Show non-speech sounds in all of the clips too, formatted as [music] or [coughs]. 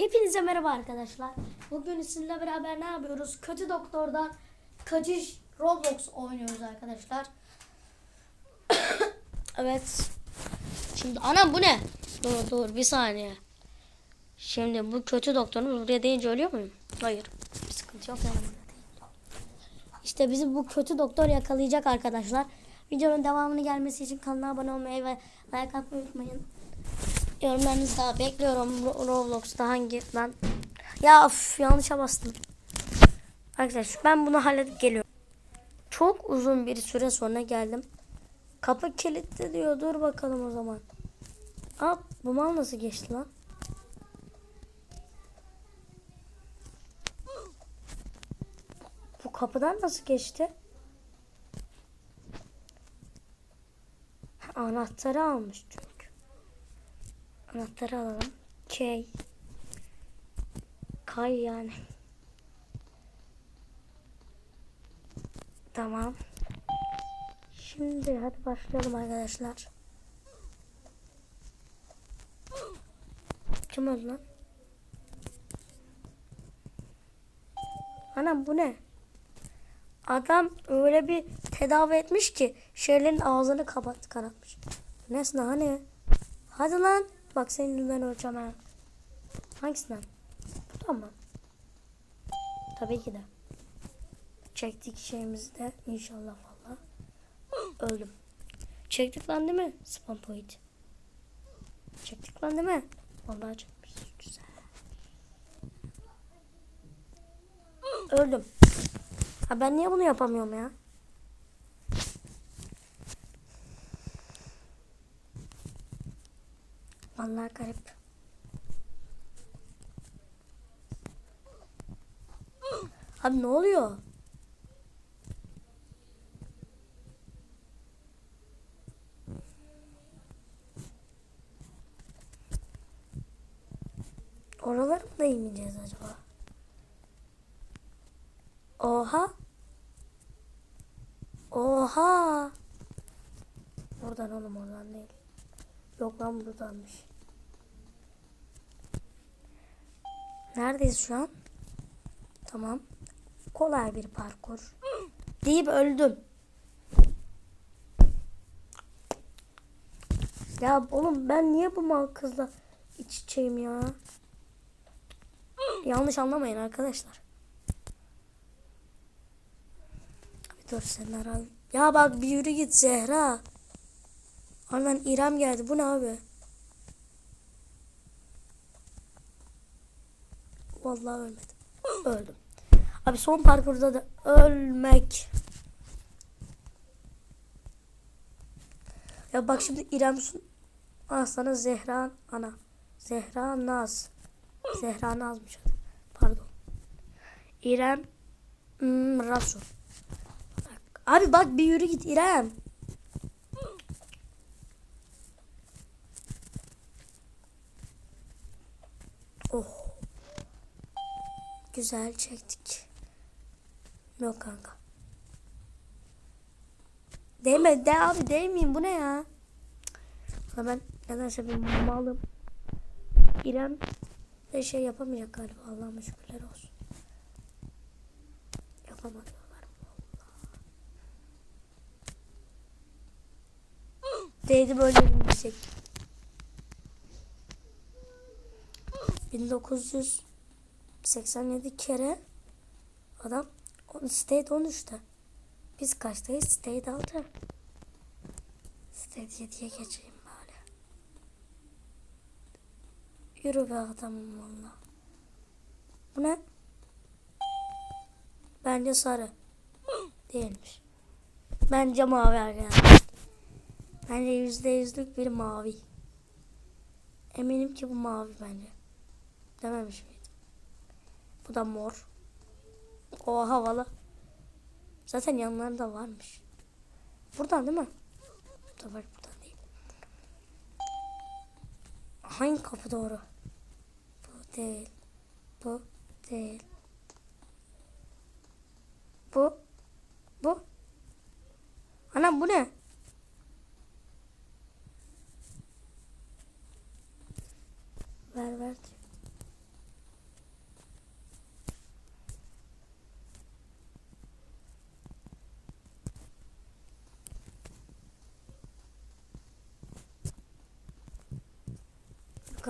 Hepinize merhaba arkadaşlar. Bugün sizinle beraber ne yapıyoruz? Kötü Doktor'dan kaçış Roblox oynuyoruz arkadaşlar. [coughs] evet. Şimdi anam bu ne? Dur dur bir saniye. Şimdi bu kötü doktorun buraya deyince ölüyor muyum? Hayır. Bir sıkıntı yok. İşte bizi bu kötü doktor yakalayacak arkadaşlar. Videonun devamını gelmesi için kanala abone olmayı ve like atmayı unutmayın. Yorumlarınızı da bekliyorum. Ro- Roblox'ta hangi ben ya of, yanlışa bastım. Arkadaşlar ben bunu halledip geliyorum. Çok uzun bir süre sonra geldim. Kapı kilitli diyor. Dur bakalım o zaman. Aa, bu mal nasıl geçti lan? Bu kapıdan nasıl geçti? Anahtarı almış çünkü. Anahtarı alalım. K. Kay yani. Tamam. Şimdi hadi başlayalım arkadaşlar. Kim öldü lan? Anam bu ne? Adam öyle bir tedavi etmiş ki şeylerin ağzını kapat kanatmış. Nesne hani? Hadi lan. Bak senin yüzünden öleceğim ha. Hangisinden? Bu da mı? Tabii ki de. Çektik şeyimizi de inşallah valla. [gasps] Öldüm. Çektik lan değil mi? Spam point. Çektik lan değil mi? Vallahi çekmişiz. Güzel. [gasps] Öldüm. Ha ben niye bunu yapamıyorum ya? Vallahi garip. Abi ne oluyor? Oraları mı da acaba? Oha. Oha. Oradan oğlum oradan değil. Yok lan buradanmış. Neredeyiz şu an? Tamam. Kolay bir parkur. Deyip öldüm. Ya oğlum ben niye bu mal kızla iç içeyim ya? Yanlış anlamayın arkadaşlar. Bir dur sen herhalde. Ya bak bir yürü git Zehra. Anan İrem geldi. Bu ne abi? Vallahi ölmedim. Öldüm. Abi son parkurda da ölmek. Ya bak şimdi İrem Sun. Aa sana Zehra ana. Zehra Naz. Zehra Naz'mış adı. Pardon. İrem hmm, Rasu. Abi bak bir yürü git İrem. Oh. Güzel çektik. Yok kanka. Değme de abi değmeyeyim bu ne ya? Ha ben nedense bir malım. İrem de şey yapamayacak galiba Allah'ıma şükürler olsun. Yapamadılar Değdi böyle bir şey. 1987 kere adam state 13'te. Biz kaçtayız? State 6. State 7'ye geçeyim bari. Yürü be adamım valla. Bu ne? Bence sarı. Değilmiş. Bence mavi arkadaşlar. Bence yüzde yüzlük bir mavi. Eminim ki bu mavi bence. Dememiş miydim? Bu da mor. O havalı. Zaten yanlarında varmış. Buradan değil mi? Bu da var buradan değil. Hangi kapı doğru? Bu değil. Bu değil. Bu. Bu. Anam bu ne? Ver ver.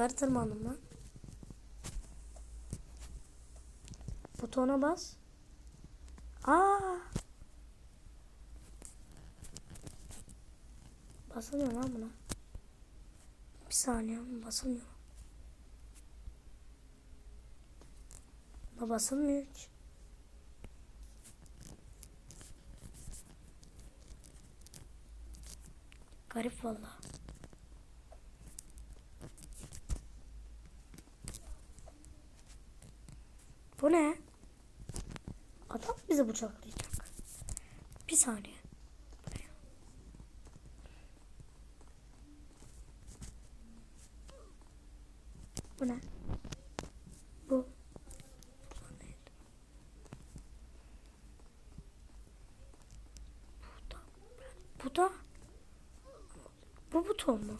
Yukarı tırmandım lan. Butona bas. Aa! Basılmıyor lan buna. Bir saniye basılmıyor. Buna basılmıyor hiç. Garip valla. Bu ne? Adam bizi bıçaklayacak. Bir saniye. Bu ne? Bu. Bu da. Bu da. Bu buton mu?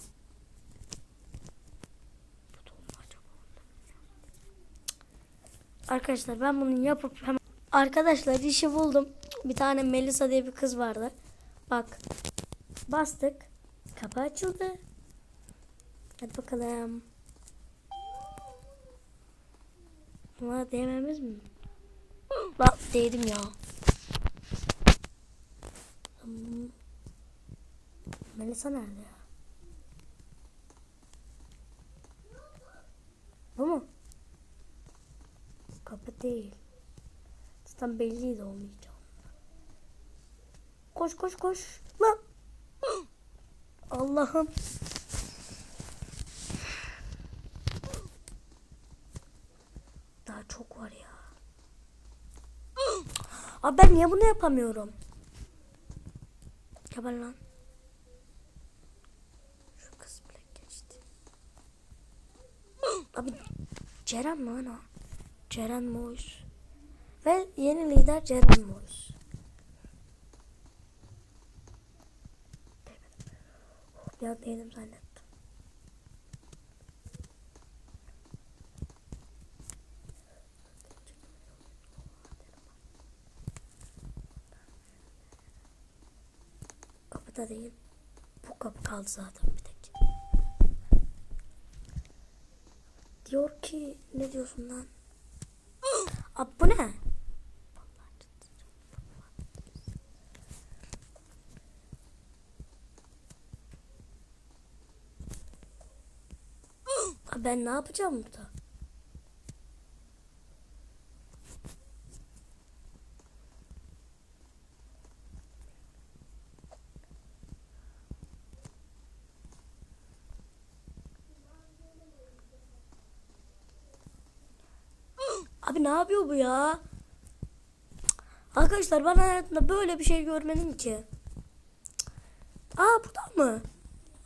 Buton mu acaba? Arkadaşlar ben bunu yapıp hemen... Arkadaşlar işi buldum. Bir tane Melisa diye bir kız vardı. Bak. Bastık. Kapı açıldı. Hadi bakalım. Buna değmemiz mi? Bak değdim ya. Hmm. Melisa nerede ya? Bu mu? Kapı değil. Zaten belliydi olmayacak. Koş koş koş. Lan. [gasps] Allah'ım. Daha çok var ya. [gasps] Abi ben niye bunu yapamıyorum? Geber lan. [gasps] Abi Ceren mi lan o? Ceren Mois. Ve yeni lider Ceren Mois. Bir an değdim zannettim. Kapıda değil. Bu kapı kaldı zaten bir tek. Diyor ki ne diyorsun lan? Abi bu ne? Ben ne yapacağım burada? Abi ne yapıyor bu ya? Arkadaşlar ben hayatımda böyle bir şey görmedim ki. Aa burada mı?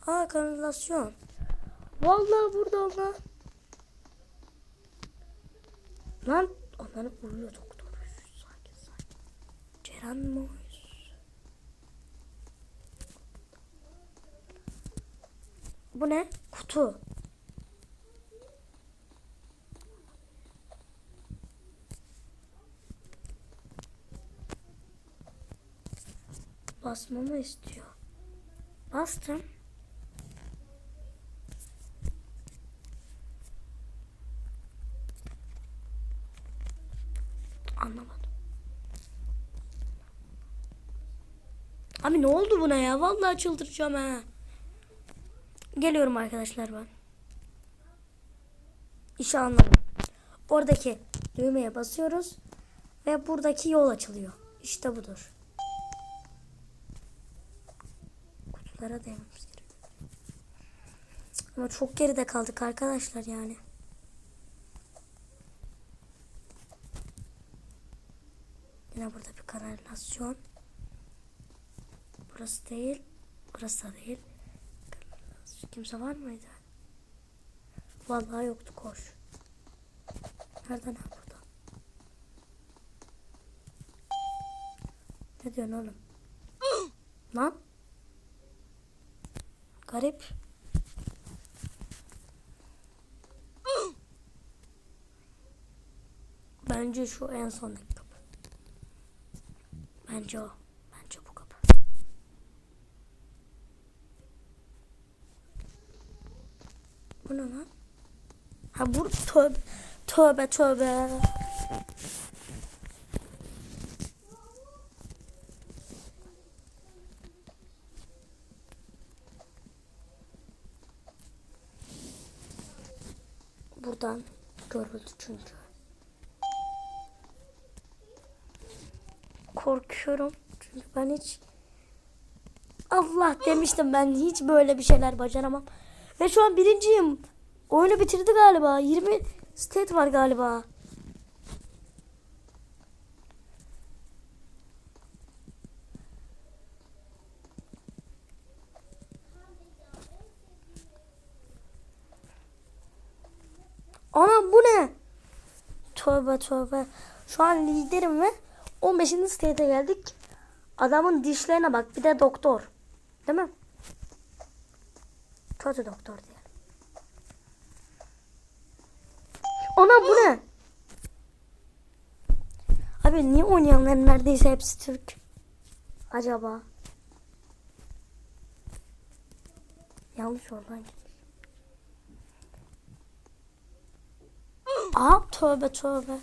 Aa kanalizasyon. Vallahi burada lan. Lan onları vuruyor doktor. Sakin sakin. Ceren Mois. Bu ne? Kutu. Basmamı istiyor. Bastım. Anlamadım. Abi ne oldu buna ya? Vallahi çıldıracağım ha. Geliyorum arkadaşlar ben. İşi anladım. Oradaki düğmeye basıyoruz ve buradaki yol açılıyor. İşte budur. Kutulara değmemiz gerekiyor. Ama çok geride kaldık arkadaşlar yani. Yine burada bir kanalizasyon. Burası değil. Burası da değil. Kimse var mıydı? Vallahi yoktu koş. Nereden ha burada? Ne diyorsun oğlum? [gasps] Lan? Garip. Bence şu en sondaki kapı. Bence o. Bence bu kapı. Bu ne lan? Ha bu tövbe tövbe tövbe. Buradan görüldü çünkü. Korkuyorum. Çünkü ben hiç Allah demiştim ben hiç böyle bir şeyler bacaramam. Ve şu an birinciyim. Oyunu bitirdi galiba. 20 state var galiba. Ana bu ne? Tövbe tövbe. Şu an liderim ve 15. state'e geldik. Adamın dişlerine bak. Bir de doktor. Değil mi? Kötü doktor diye. Ana bu ne? Abi niye oynayanların neredeyse hepsi Türk? Acaba? Yanlış oradan gitmiş. Aa tövbe tövbe.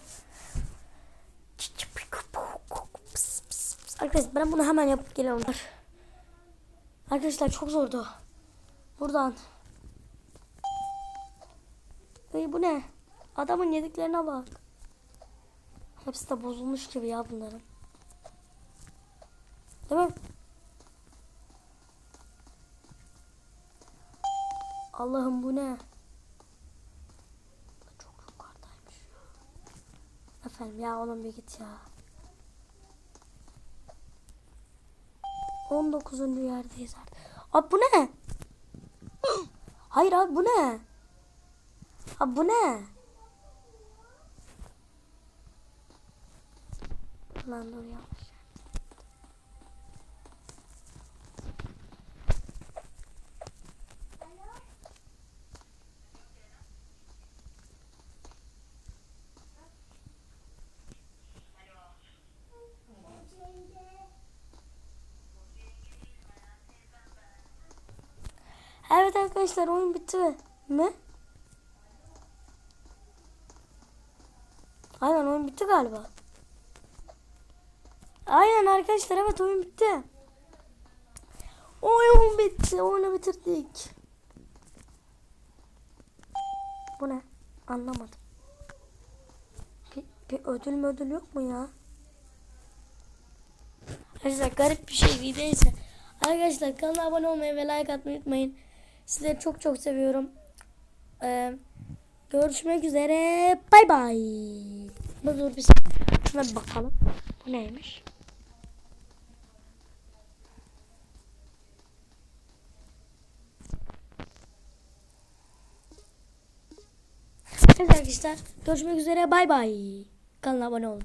Arkadaşlar ben bunu hemen yapıp geliyorum. Arkadaşlar çok zordu. Buradan. Ey bu ne? Adamın yediklerine bak. Hepsi de bozulmuş gibi ya bunların. Değil mi? Allah'ım bu ne? Çok yukarıdaymış ya. Efendim ya oğlum bir git ya. 19. yerdeyiz artık. Abi bu ne? [gasps] Hayır abi bu ne? Abi bu ne? Lan dur yanlış. Evet arkadaşlar oyun bitti mi? Aynen oyun bitti galiba. Aynen arkadaşlar evet oyun bitti. Oyun bitti. Oyunu bitirdik. Bu ne? Anlamadım. Bir, bir ödül mü ödül yok mu ya? Arkadaşlar garip bir şey değilse. Arkadaşlar kanala abone olmayı ve like atmayı unutmayın. Sizleri çok çok seviyorum. Ee, görüşmek üzere. Bay bay. Dur bir şuna bir bakalım. Bu neymiş? Evet arkadaşlar görüşmek üzere bay bay. Kanala abone olun.